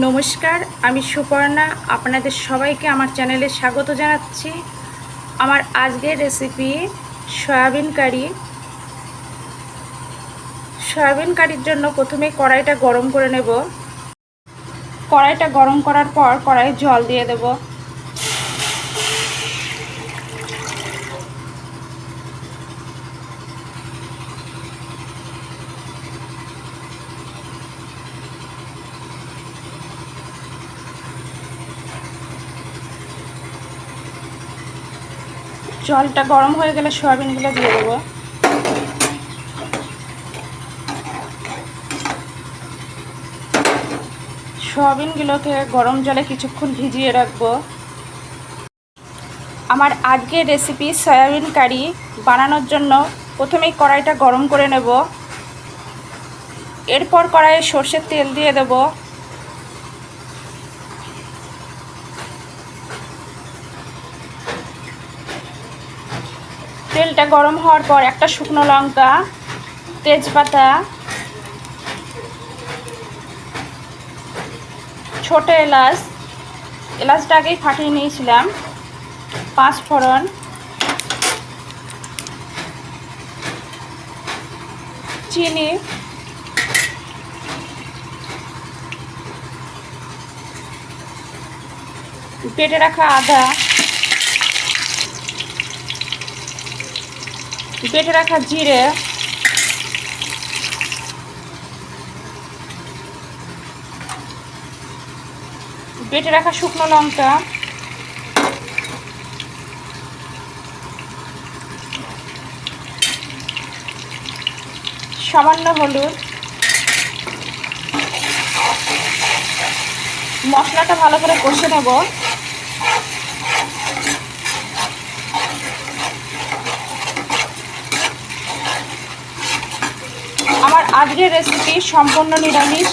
নমস্কার, আমি সুপর্ণা। আপনাদের সবাইকে আমার চ্যানেলে স্বাগত জানাচ্ছি। আমার আজকের রেসিপি সয়াবিন কারি। সয়াবিন কারির জন্য প্রথমে কড়াইটা গরম করে নেব। কড়াইটা গরম করার পর কড়াইয়ে জল দিয়ে দেব। জলটা গরম হয়ে গেলে সয়াবিনগুলো দিয়ে দেবো। সয়াবিনগুলোকে গরম জলে কিছুক্ষণ ভিজিয়ে রাখব। আমার আজকের রেসিপি সয়াবিন কারি বানানোর জন্য প্রথমেই কড়াইটা গরম করে নেব। এরপর কড়াইয়ে সর্ষের তেল দিয়ে দেব। তেলটা গরম হওয়ার পর একটা শুকনো লঙ্কা, তেজপাতা, ছোট এলাচ, এলাচটা আগেই ফাটিয়ে নিয়েছিলাম, পাঁচ ফোড়ন। চিনি। পেটে রাখা আদা। বেটে রাখা জিরে। বেটে রাখা শুকনো লঙ্কা। সামান্য হলুদ। মশলাটা ভালো করে কষে নেব আমার আজকের রেসিপি সম্পূর্ণ নিরামিষ।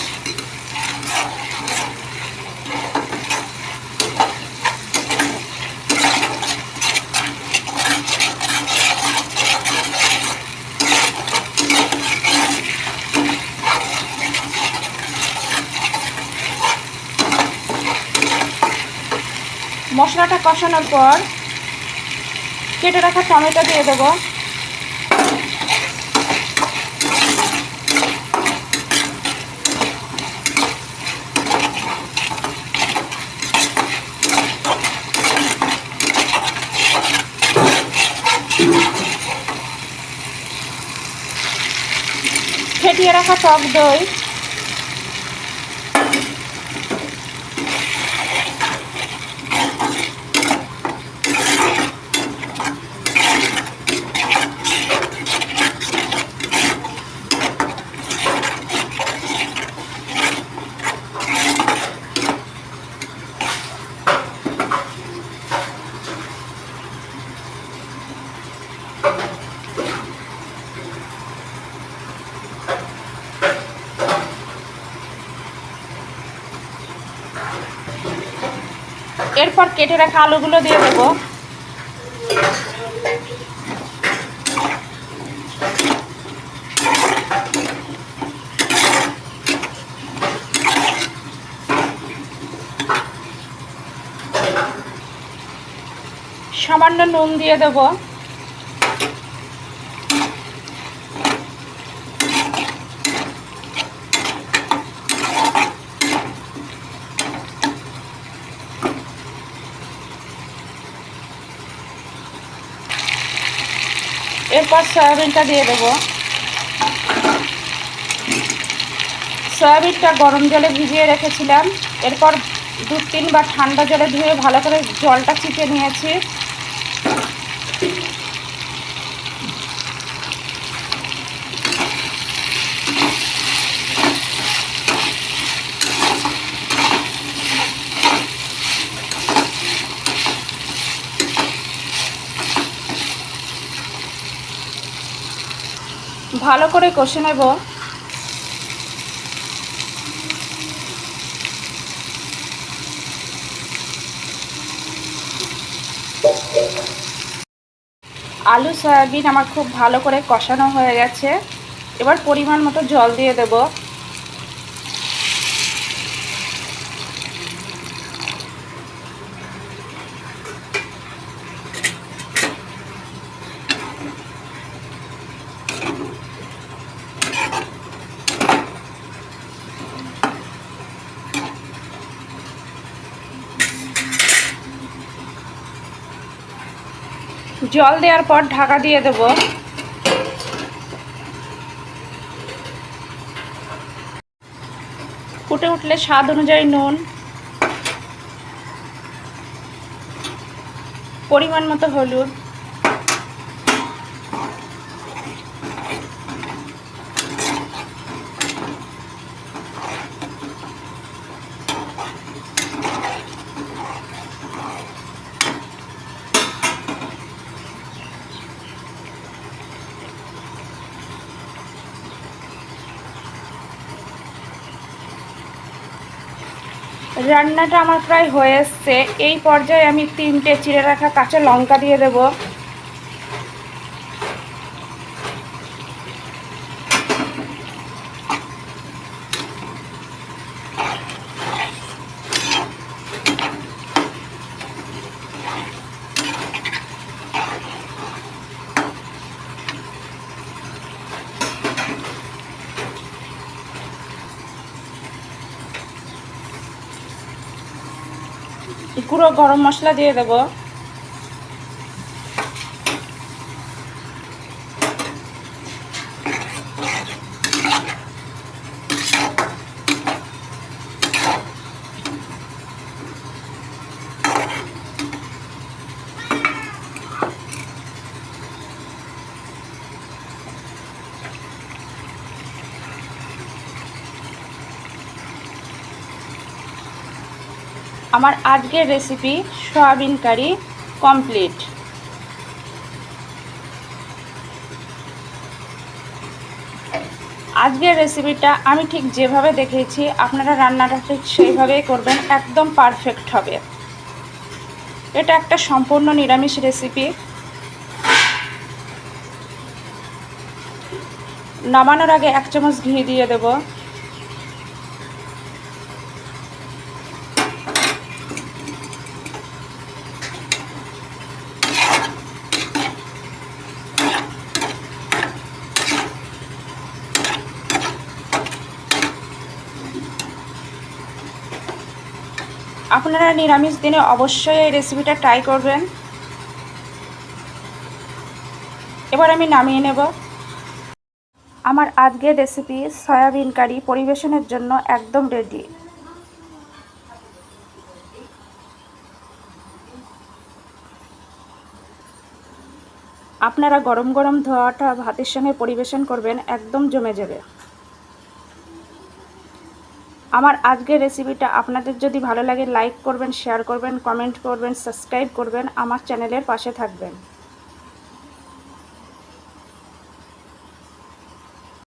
মশলাটা কষানোর পর কেটে রাখা টমেটো দিয়ে দেবো। ফেটিয়ে রাখা টক দই। এরপর কেটে রাখা আলুগুলো দিয়ে দেবো। সামান্য নুন দিয়ে দেবো। এরপর সয়াবিনটা দিয়ে দেব। সয়াবিনটা গরম জলে ভিজিয়ে রেখেছিলাম। এরপর দু তিনবার ঠান্ডা জলে ধুয়ে ভালো করে জলটা চিপে নিয়েছি। ভালো করে কষে নেব। আলু, সয়াবিন আমার খুব ভালো করে কষানো হয়ে গেছে। এবার পরিমাণ মতো জল দিয়ে দেব। জল দেওয়ার পর ঢাকা দিয়ে দেব। ফুটে উঠলে স্বাদ অনুযায়ী নুন। পরিমাণ মতো হলুদ। রান্নাটা আমার প্রায় হয়ে এসছে। এই পর্যায়ে আমি তিনটে চিড়ে রাখা কাঁচা লঙ্কা দিয়ে দেব। গুঁড়ো গরম মশলা দিয়ে দেব। আমার আজকের রেসিপি সয়াবিন কারি কমপ্লিট আজকের রেসিপিটা আমি ঠিক যেভাবে দেখেছি আপনারা রান্নাটা ঠিক সেইভাবেই করবেন, একদম পারফেক্ট হবে। এটা একটা সম্পূর্ণ নিরামিষ রেসিপি নামানোর আগে এক চামচ ঘি দিয়ে দেবো। আপনারা নিরামিষ দিনে অবশ্যই এই রেসিপিটা ট্রাই করবেন। এবার আমি নামিয়ে নেব। আমার আজকের রেসিপি সয়াবিন কারি পরিবেশনের জন্য একদম রেডি আপনারা গরম গরম ধোয়াটা ভাতের সঙ্গে পরিবেশন করবেন, একদম জমে যাবে। আমার আজকের রেসিপিটা আপনাদের যদি ভালো লাগে লাইক করবেন শেয়ার করবেন কমেন্ট করবেন সাবস্ক্রাইব করবেন, আমার চ্যানেলের পাশে থাকবেন।